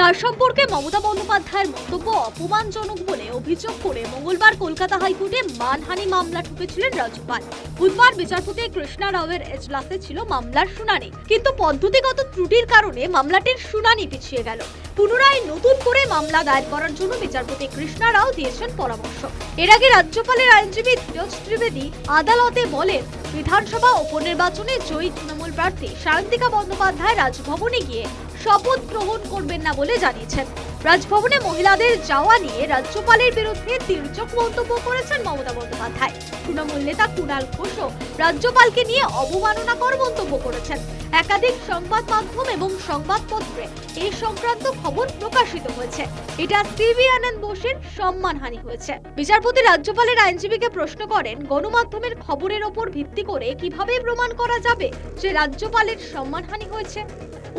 তার সম্পর্কে মমতা বন্দ্যোপাধ্যায়ের মন্তব্য অপমানজনক বলে অভিযোগ করে মঙ্গলবার কলকাতা হাইকোর্টে মানহানি মামলা ঠুকেছিলেন রাজ্যপাল। বুধবার বিচারপতি কৃষ্ণা রাওয়ের এজলাসে ছিল মামলার শুনানি। কিন্তু পদ্ধতিগত ত্রুটির কারণে মামলাটির শুনানি পিছিয়ে গেল। পুনরায় নতুন করে মামলা দায়ের করার জন্য বিচারপতি কৃষ্ণা রাও দিয়েছেন পরামর্শ। এর আগে রাজ্যপালের আইনজীবী ধীরজ ত্রিবেদী আদালতে বলেন, বিধানসভা উপনির্বাচনে জয়ী তৃণমূল প্রার্থী সায়ন্তিকা বন্দ্যোপাধ্যায় রাজভবনে গিয়ে শপথ গ্রহণ করবেন না বলে জানিয়েছেন। রাজভবনে মহিলাদের যাওয়া নিয়ে রাজ্যপালের বিরুদ্ধে তির্যক মন্তব্য করেছেন মমতা বন্দ্যোপাধ্যায়। তৃণমূল নেতা কুণাল ঘোষও রাজ্যপালকে নিয়ে অবমাননাকর মন্তব্য করেছেন। একাধিক সংবাদ মাধ্যম এবং সংবাদপত্রে এই সংক্রান্ত খবর প্রকাশিত হয়েছে। এটা সিবি আনন্দ বোসের সম্মানহানি হয়েছে। বিচারপতি রাজ্যপালের আইনজীবীকে প্রশ্ন করেন, গণমাধ্যমের খবরের ওপর ভিত্তি করে কীভাবে প্রমাণ করা যাবে যে রাজ্যপালের সম্মানহানি হয়েছে?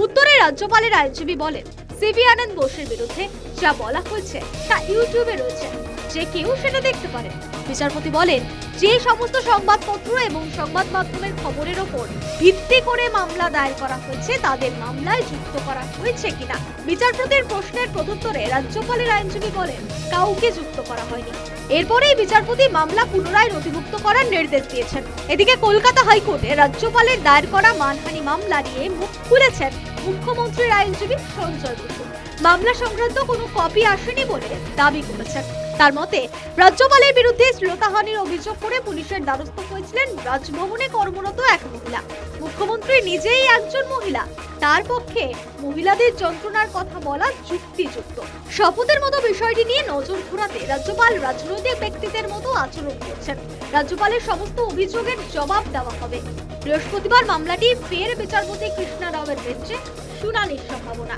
উত্তরে রাজ্যপালের আইনজীবী বলেন সিবি আনন্দ বোসের বিরুদ্ধে যা বলা হয়েছে তা ইউটিউবে রয়েছে। যে কেউ সেটা দেখতে পারে। বিচারপতি বলেন, যে সমস্ত সংবাদপত্র এবং সংবাদ মাধ্যমের খবরের ওপর ভিত্তি করে মামলা দায়ের করা হয়েছে, তাদের মামলায় যুক্ত করা হয়েছে কিনা? বিচারপতির প্রশ্নের প্রত্যুত্তরে রাজ্যপালের আইনজীবী বলেন, কাউকে যুক্ত করা হয়নি। এরপরেই বিচারপতি মামলা পুনরায় নথিভুক্ত করার নির্দেশ দিয়েছেন। এদিকে কলকাতা হাইকোর্টে রাজ্যপালের দায়ের করা মানহানি মামলা নিয়ে মুখ খুলেছেন মুখ্যমন্ত্রীর আইনজীবী সঞ্জয় বসু মামলা সংক্রান্ত কোনো কপি আসেনি বলে দাবি করেছেন। তার মতে, রাজ্যপালের বিরুদ্ধে শ্লোতাহানির অভিযোগ করে পুলিশের দ্বারস্থ হয়েছিলেন রাজভবনে কর্মরত এক মহিলা। মুখ্যমন্ত্রী নিজেই একজন মহিলা। তার পক্ষে মহিলাদের যন্ত্রণার কথা বলা যুক্তিযুক্ত। শপথের মতো বিষয়টি নিয়ে নজর ঘোরাতে রাজ্যপাল রাজনৈতিক ব্যক্তিদের মতো আচরণ করছেন। রাজ্যপালের সমস্ত অভিযোগের জবাব দেওয়া হবে। বৃহস্পতিবার মামলাটি ফের বিচারপতি কৃষ্ণা রাওয়ের বেঞ্চে শুনানির সম্ভাবনা।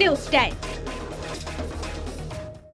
News time